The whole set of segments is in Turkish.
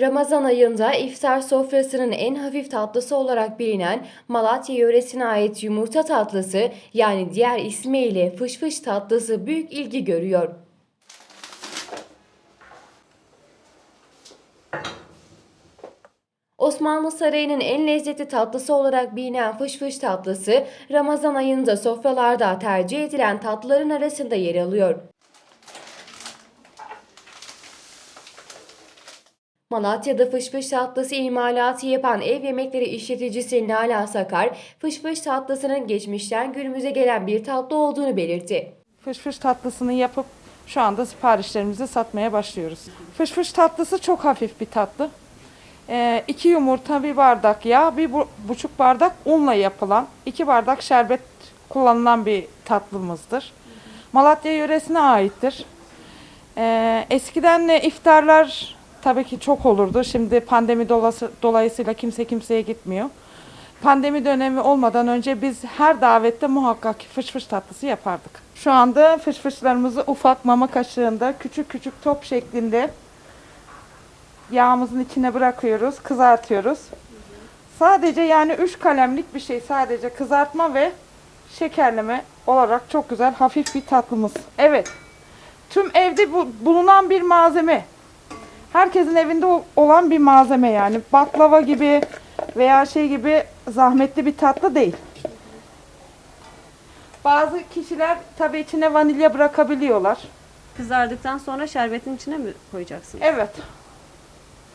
Ramazan ayında iftar sofrasının en hafif tatlısı olarak bilinen Malatya yöresine ait yumurta tatlısı yani diğer ismiyle fış fış tatlısı büyük ilgi görüyor. Osmanlı Sarayı'nın en lezzetli tatlısı olarak bilinen fış fış tatlısı Ramazan ayında sofralarda tercih edilen tatlıların arasında yer alıyor. Malatya'da fış fış tatlısı imalatı yapan ev yemekleri işleticisi Nala Sakar, fış fış tatlısının geçmişten günümüze gelen bir tatlı olduğunu belirtti. Fış fış tatlısını yapıp şu anda siparişlerimizi satmaya başlıyoruz. Fış fış tatlısı çok hafif bir tatlı. Ee, iki yumurta, bir bardak yağ, bir bu- buçuk bardak unla yapılan, iki bardak şerbet kullanılan bir tatlımızdır. Malatya yöresine aittir. Ee, eskiden de iftarlar tabii ki çok olurdu. Şimdi pandemi dolayısıyla kimse kimseye gitmiyor. Pandemi dönemi olmadan önce biz her davette muhakkak fış fış tatlısı yapardık. Şu anda fış fışlarımızı ufak mama kaşığında küçük küçük top şeklinde yağımızın içine bırakıyoruz, kızartıyoruz. Sadece yani üç kalemlik bir şey. Sadece kızartma ve şekerleme olarak çok güzel hafif bir tatlımız. Evet. Tüm evde bu, bulunan bir malzeme. Herkesin evinde olan bir malzeme yani. Baklava gibi veya şey gibi zahmetli bir tatlı değil. Bazı kişiler tabii içine vanilya bırakabiliyorlar. Kızardıktan sonra şerbetin içine mi koyacaksın? Evet.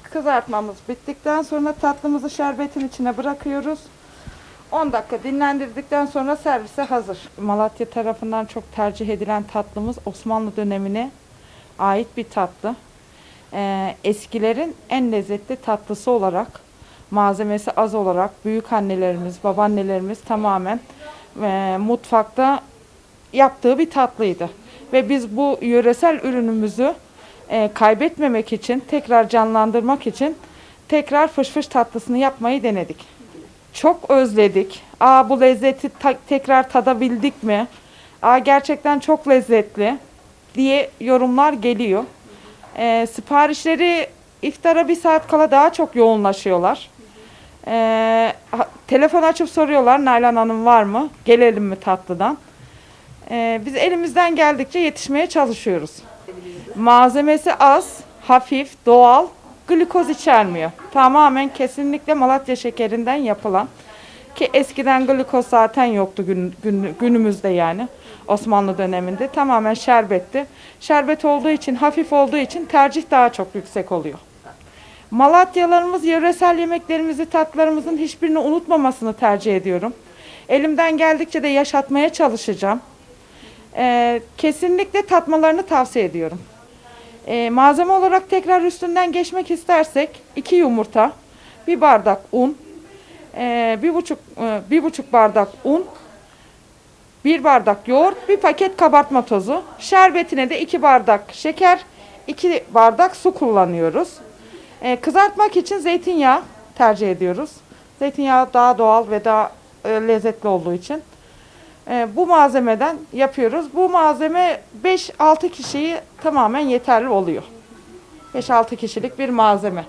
Kızartmamız bittikten sonra tatlımızı şerbetin içine bırakıyoruz. 10 dakika dinlendirdikten sonra servise hazır. Malatya tarafından çok tercih edilen tatlımız Osmanlı dönemine ait bir tatlı. Ee, eskilerin en lezzetli tatlısı olarak, malzemesi az olarak büyük annelerimiz, babaannelerimiz tamamen e, mutfakta yaptığı bir tatlıydı. Ve biz bu yöresel ürünümüzü e, kaybetmemek için, tekrar canlandırmak için tekrar fış fış tatlısını yapmayı denedik. Çok özledik. Aa bu lezzeti ta- tekrar tadabildik mi? Aa gerçekten çok lezzetli diye yorumlar geliyor. E, siparişleri iftara bir saat kala daha çok yoğunlaşıyorlar. E, telefon açıp soruyorlar Nalan Hanım var mı? Gelelim mi tatlıdan? E, biz elimizden geldikçe yetişmeye çalışıyoruz. Malzemesi az, hafif, doğal, glikoz içermiyor. Tamamen kesinlikle Malatya şekerinden yapılan. Ki eskiden glikoz zaten yoktu gün, gün- günümüzde yani. Osmanlı döneminde tamamen şerbetti. Şerbet olduğu için, hafif olduğu için tercih daha çok yüksek oluyor. Malatyalarımız yöresel yemeklerimizi, tatlarımızın hiçbirini unutmamasını tercih ediyorum. Elimden geldikçe de yaşatmaya çalışacağım. Ee, kesinlikle tatmalarını tavsiye ediyorum. Ee, malzeme olarak tekrar üstünden geçmek istersek iki yumurta, bir bardak un, ee, bir buçuk e, bir buçuk bardak un, bir bardak yoğurt, bir paket kabartma tozu, şerbetine de iki bardak şeker, iki bardak su kullanıyoruz. Ee, kızartmak için zeytinyağı tercih ediyoruz. Zeytinyağı daha doğal ve daha e, lezzetli olduğu için. Ee, bu malzemeden yapıyoruz. Bu malzeme 5-6 kişiyi tamamen yeterli oluyor. 5-6 kişilik bir malzeme.